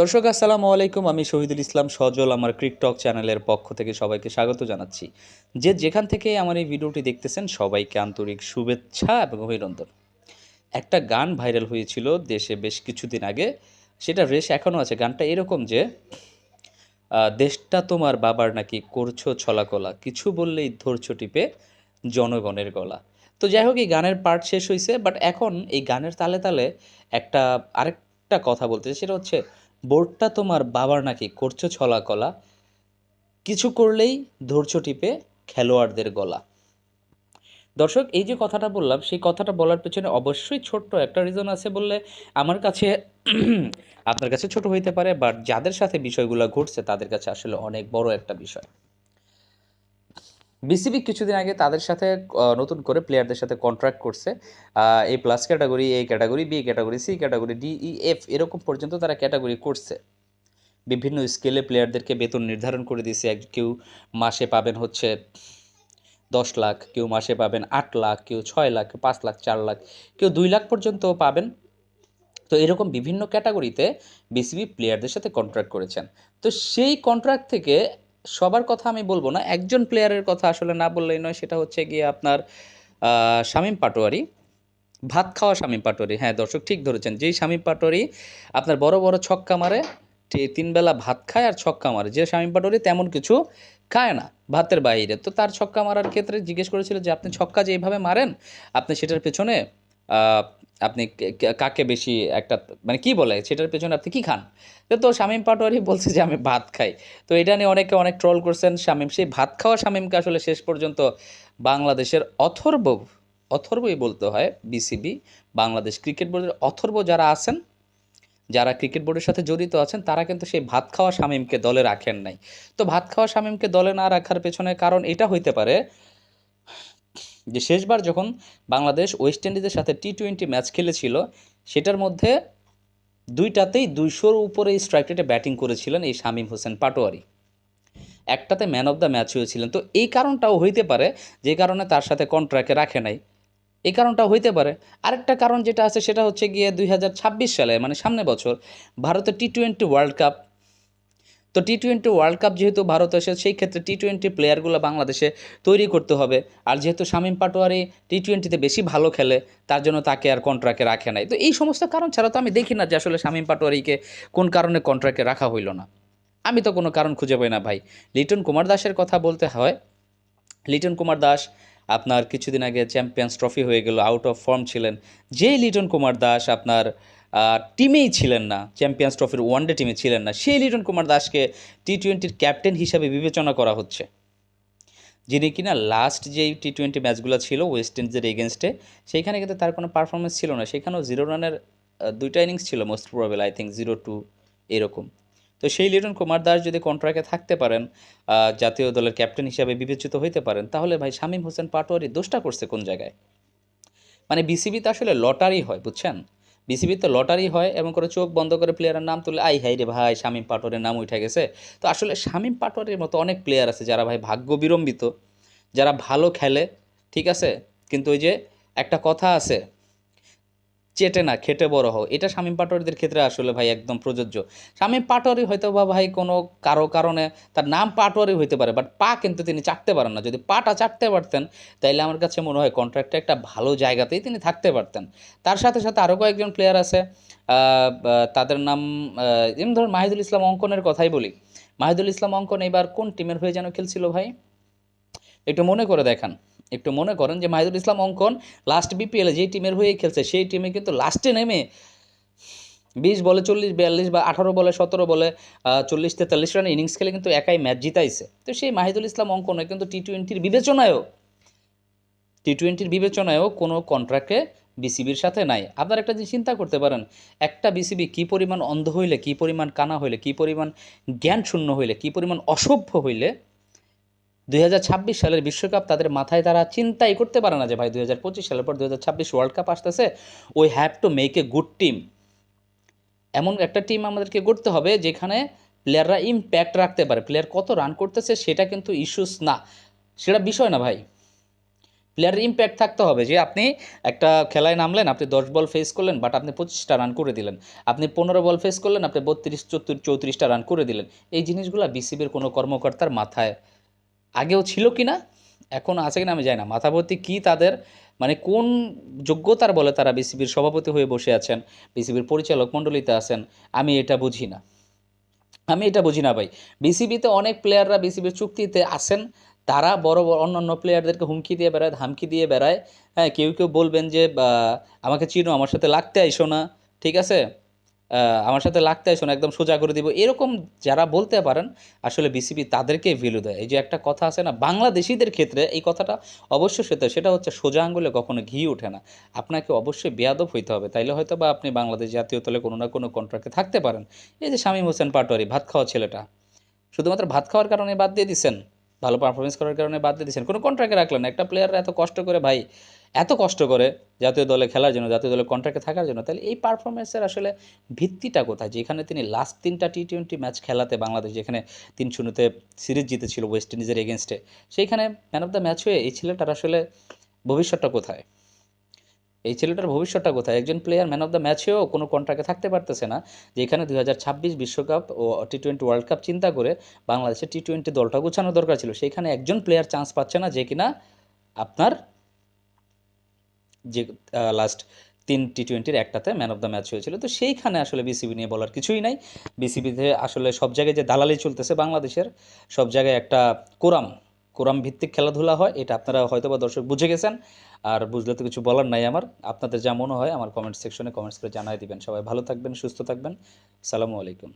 দর্শক, আসসালামু আলাইকুম। আমি শহীদুল ইসলাম সজল, আমার ক্রিকটক চ্যানেলের পক্ষ থেকে সবাইকে স্বাগত জানাচ্ছি। যে যেখান থেকে আমার এই ভিডিওটি দেখতেছেন, সবাইকে আন্তরিক শুভেচ্ছা এবং অভিনন্দন। একটা গান ভাইরাল হয়েছিল দেশে বেশ কিছুদিন আগে। সেটা রেশ এখনও আছে। গানটা এরকম যে দেশটা তোমার বাবার নাকি করছ ছলাকলা, কিছু বললেই ধরছো টিপে জনগণের গলা। তো যাই হোক, এই গানের পার্ট শেষ হয়েছে বাট এখন এই গানের তালে তালে একটা আরেকটা কথা বলতে সেটা হচ্ছে বোর্ডটা তোমার বাবার নাকি করছ ছলাকলা কিছু করলেই ধৈর্য টিপে খেলোয়াড়দের গলা। দর্শক, এই যে কথাটা বললাম, সেই কথাটা বলার পেছনে অবশ্যই ছোট্ট একটা রিজন আছে বললে আমার কাছে আপনার কাছে ছোট হইতে পারে বাট যাদের সাথে বিষয়গুলো ঘটছে তাদের কাছে আসলে অনেক বড় একটা বিষয়। বিসিবি কিছুদিন আগে তাদের সাথে নতুন করে প্লেয়ারদের সাথে কন্ট্রাক্ট করছে। এ প্লাস ক্যাটাগরি এই category B category C category D E F এরকম পর্যন্ত তারা ক্যাটাগরি করছে। বিভিন্ন স্কেলে প্লেয়ারদেরকে বেতন নির্ধারণ করে দিয়েছে। এক, কেউ মাসে পাবেন হচ্ছে দশ লাখ, কেউ মাসে পাবেন আট লাখ, কেউ ছয় লাখ, কেউ পাঁচ লাখ, চার লাখ, কেউ দুই লাখ পর্যন্ত পাবেন। তো এরকম বিভিন্ন ক্যাটাগরিতে বিসিবি প্লেয়ারদের সাথে কন্ট্রাক্ট করেছেন। তো সেই কন্ট্রাক্ট থেকে সবার কথা আমি বলব না, একজন প্লেয়ারের কথা আসলে না বললেই নয়, সেটা হচ্ছে গিয়ে আপনার শামীম পাটোয়ারি। ভাত খাওয়া শামীম পাটোয়ারি হ্যাঁ দর্শক ঠিক ধরেছেন, যেই শামীম পাটোয়ারি আপনার বড় বড় ছক্কা মারে তিন বেলা ভাত খায় আর ছক্কা মারে, যে শামীম পাটোয়ারি তেমন কিছু খায় না ভাতের বাইরে। তো তার ছক্কা মারার ক্ষেত্রে জিজ্ঞেস করেছিল যে, আপনি ছক্কা যেভাবে মারেন, আপনি সেটার পেছনে আপনি কাকে বেশি একটা মানে কি বলে, সেটার পেছনে আপনি কি খান? তো শামীম পাটোয়ারি বলছে যে আমি ভাত খাই। তো এটা নিয়ে অনেকে অনেক ট্রল করছেন শামীম। সেই ভাত খাওয়া শামীমকে আসলে শেষ পর্যন্ত বাংলাদেশের অথর্ব, অথর্বই বলতে হয় বিসিবি, বাংলাদেশ ক্রিকেট বোর্ডের অথর্ব যারা আছেন, যারা ক্রিকেট বোর্ডের সাথে জড়িত আছেন, তারা কিন্তু সেই ভাত খাওয়া শামীমকে দলে রাখেন নাই। তো ভাত খাওয়া শামীমকে দলে না রাখার পেছনে কারণ এটা হইতে পারে যে শেষবার যখন বাংলাদেশ ওয়েস্ট ইন্ডিজের সাথে টি টোয়েন্টি ম্যাচ খেলেছিল, সেটার মধ্যে দুইটাতেই দুইশোর উপরে স্ট্রাইক রেটে ব্যাটিং করেছিলেন এই শামীম হোসেন পাটোয়ারি। একটাতে ম্যান অফ দ্য ম্যাচ হয়েছিলেন। তো এই কারণটাও হইতে পারে, যে কারণে তার সাথে কন্ট্রাক্টে রাখে নাই। এই কারণটাও হইতে পারে। আরেকটা কারণ যেটা আছে, সেটা হচ্ছে গিয়ে দুই হাজার ছাব্বিশ সালে মানে সামনে বছর, ভারতের টি টোয়েন্টি ওয়ার্ল্ড কাপ তো টি টোয়েন্টি ওয়ার্ল্ড কাপ যেহেতু ভারত এসে সেই ক্ষেত্রে টি টোয়েন্টি প্লেয়ারগুলো বাংলাদেশে তৈরি করতে হবে। আর যেহেতু শামীম পাটোয়ারি টি টোয়েন্টিতে বেশি ভালো খেলে, তার জন্য তাকে আর কন্ট্রাক্টে রাখে নাই। তো এই সমস্ত কারণ ছাড়া তো আমি দেখি না যে আসলে শামীম পাটোয়ারিকে কোন কারণে কন্ট্রাক্টে রাখা হইল না। আমি তো কোনো কারণ খুঁজে পাই না ভাই। লিটন কুমার দাসের কথা বলতে হয়। লিটন কুমার দাস আপনার কিছুদিন আগে চ্যাম্পিয়ন্স ট্রফি হয়ে গেল আউট অফ ফর্ম ছিলেন। যেই লিটন কুমার দাস আপনার টিমেই ছিলেন না চ্যাম্পিয়ন্স ট্রফির ওয়ানডে টিমে ছিলেন না। সেই লিটন কুমার দাসকে টি টোয়েন্টির ক্যাপ্টেন হিসাবে বিবেচনা করা হচ্ছে। যিনি কিনা লাস্ট যেই টি টোয়েন্টি ম্যাচগুলো ছিল ওয়েস্ট ইন্ডিজের এগেনস্টে সেইখানে কিন্তু তার কোনো পারফরমেন্স ছিল না। সেখানেও জিরো রানের দুইটা ইনিংস ছিল most probably I think zero two এরকম। তো সেই লিটন কুমার দাস যদি কন্ট্রাক্টে থাকতে পারেন জাতীয় দলের ক্যাপ্টেন হিসাবে বিবেচিত হইতে পারেন, তাহলে ভাই শামীম হোসেন পাটোয়ারি দোষটা করছে কোন জায়গায়? মানে বিসিবিতে আসলে লটারি হয়, বুঝছেন? বিসিবিতে লটারি হয় এবং করে চোখ বন্ধ করে প্লেয়ারের নাম তুলে, আই হাই রে ভাই, শামীম পাটোয়ারের নাম উঠে গেছে। তো আসলে শামীম পাটোয়ারের মতো অনেক প্লেয়ার আছে যারা ভাই ভাগ্য বিড়ম্বিত, যারা ভালো খেলে, ঠিক আছে? কিন্তু ওই যে একটা কথা আছে চেটে না, খেটে বড় হও। এটা শামীম পাটোয়ারিদের ক্ষেত্রে আসলে ভাই একদম প্রযোজ্য। শামীম পাটোয়ারি হয়তো বা ভাই কোনো কারও কারণে তার নাম পাটোয়ারি হইতে পারে বাট পা কিন্তু তিনি চাটতে পারেন না। যদি পাটা চাটতে পারতেন, তাইলে আমার কাছে মনে হয় কন্ট্রাক্টে একটা ভালো জায়গাতেই তিনি থাকতে পারতেন। তার সাথে সাথে আরও কয়েকজন প্লেয়ার আছে তাদের নাম যেমন ধরুন মাহিদুল ইসলাম অঙ্কনের কথাই বলি। মাহিদুল ইসলাম অঙ্কন এবার কোন টিমের হয়ে যেন খেলছিল ভাই? একটু মনে করে দেখান। একটু মনে করেন যে মাহিদুল ইসলাম অঙ্কন লাস্ট বিপিএলে যেই টিমের হয়ে খেলছে, সেই টিমে কিন্তু লাস্টে নেমে বিশ বলে চল্লিশ, বিয়াল্লিশ বা আঠারো বলে সতেরো বলে চল্লিশ, তেতাল্লিশ রানের ইনিংস খেলে কিন্তু একাই ম্যাচ জিতাইছে। তো সেই মাহিদুল ইসলাম অঙ্কনে কিন্তু টি টোয়েন্টির বিবেচনায়ও টি টোয়েন্টির বিবেচনায়ও কোনো কন্ট্রাক্টে বিসিবির সাথে নাই। আপনার একটা জিনিস চিন্তা করতে পারেন, একটা বিসিবি কী পরিমাণ অন্ধ হইলে, কী পরিমাণ কানা হইলে, কী পরিমাণ জ্ঞান শূন্য হইলে, কী পরিমাণ অসভ্য হইলে দুই হাজার ছাব্বিশ সালের বিশ্বকাপ তাদের মাথায় তারা চিন্তাই করতে পারে না যে, ভাই, দুই হাজার পঁচিশ সালের পর দুই হাজার ছাব্বিশ ওয়ার্ল্ড কাপ আসতেছে we have to make a good team এমন একটা টিম আমাদেরকে করতে হবে যেখানে প্লেয়াররা ইম্প্যাক্ট রাখতে পারে। প্লেয়ার কত রান করতেছে সেটা কিন্তু ইস্যুস না। সেটা বিষয় না, ভাই। প্লেয়ারের ইম্প্যাক্ট থাকতে হবে যে, আপনি একটা খেলায় নামলেন, আপনি দশ বল ফেস করলেন বাট আপনি পঁচিশটা রান করে দিলেন। আপনি পনেরো বল ফেস করলেন, আপনি বত্রিশ, চৌত্রিশ, চৌত্রিশটা রান করে দিলেন। এই জিনিসগুলো বিসিবির কোনো কর্মকর্তার মাথায় আগেও ছিল কি না, এখন আছে কিনা আমি জানি না। মাথাভর্তি কী তাদের মানে কোন যোগ্যতার বলে তারা বিসিবির সভাপতি হয়ে বসে আছেন, বিসিবির পরিচালক মণ্ডলীতে আছেন, আমি এটা বুঝি না। আমি এটা বুঝি না ভাই। বিসিবিতে অনেক প্লেয়াররা বিসিবির চুক্তিতে আসেন তারা বড় বড় অন্যান্য প্লেয়ারদেরকে হুমকি দিয়ে বেড়ায়, ধামকি দিয়ে বেড়ায়। হ্যাঁ কেউ কেউ বলবেন যে আমাকে চিনো, আমার সাথে লাগতে আইসো না। ঠিক আছে? আমার সাথে লাগতে আইসো না একদম সোজা করে দিব। এরকম যারা বলতে পারেন, আসলে বিসিবি তাদেরকে ভ্যালু দেয়। এই যে একটা কথা আছে না, বাংলাদেশিদের ক্ষেত্রে এই কথাটা অবশ্যই সত্য সেটা হচ্ছে সোজা আঙ্গুলে কখনো ঘি ওঠে না। আপনাকে অবশ্যই বেয়াদব হইতে হবে। তাইলে হয়তো বা আপনি বাংলাদেশ জাতীয় দলে কোনো না কোনো কন্ট্রাক্টে থাকতে পারেন। এই যে শামীম হোসেন পাটোয়ারি, ভাত খাওয়া ছেলেটা, শুধুমাত্র ভাত খাওয়ার কারণে বাদ দিয়ে দিচ্ছেন ভালো পারফরমেন্স করার কারণে বাদ দিয়ে দিচ্ছেন কোনো কন্ট্রাক্টে রাখলেন একটা প্লেয়াররা এত কষ্ট করে, ভাই এত কষ্ট করে জাতীয় দলে খেলার জন্য, জাতীয় দলে কন্ট্রাক্টে থাকার জন্য, তাহলে এই পারফরমেন্সের আসলে ভিত্তিটা কোথায়? যেখানে তিনি লাস্ট তিনটা টি টোয়েন্টি ম্যাচ খেলাতে বাংলাদেশ যেখানে তিন শূন্যতে সিরিজ জিতেছিল ওয়েস্ট ইন্ডিজের এগেনস্টে সেইখানে ম্যান অফ দ্য ম্যাচ হয়ে এই ছেলেটার আসলে ভবিষ্যৎটা কোথায়? এই ছেলেটার ভবিষ্যৎটা কোথায়? একজন প্লেয়ার ম্যান অফ দ্য ম্যাচেও কোনো কন্ট্রাক্টে থাকতে পারতেছে না যেখানে দুই বিশ্বকাপ ও টি টোয়েন্টি ওয়ার্ল্ড কাপ চিন্তা করে বাংলাদেশের টি টোয়েন্টি দলটা গোছানো দরকার ছিল, সেইখানে একজন প্লেয়ার চান্স পাচ্ছে না, যে কিনা আপনার যে লাস্ট তিন টি টোয়েন্টির একটাতে ম্যান অফ দ্য ম্যাচ হয়েছিল। তো সেইখানে আসলে বিসিবি নিয়ে বলার কিছুই নাই। বিসিবিতে আসলে সব জায়গায় যে দালালি চলতেছে বাংলাদেশের, সব জায়গায় একটা কোরাম কোরাম ভিত্তিক খেলাধুলা হয়। এটা আপনারা হয়তো বা দর্শক বুঝে গেছেন। আর বুঝলে তো কিছু বলার নাই আমার। আপনাদের যা মনে হয় আমার কমেন্ট সেকশনে কমেন্টস করে জানাই দিবেন। সবাই ভালো থাকবেন, সুস্থ থাকবেন। সালামু আলাইকুম।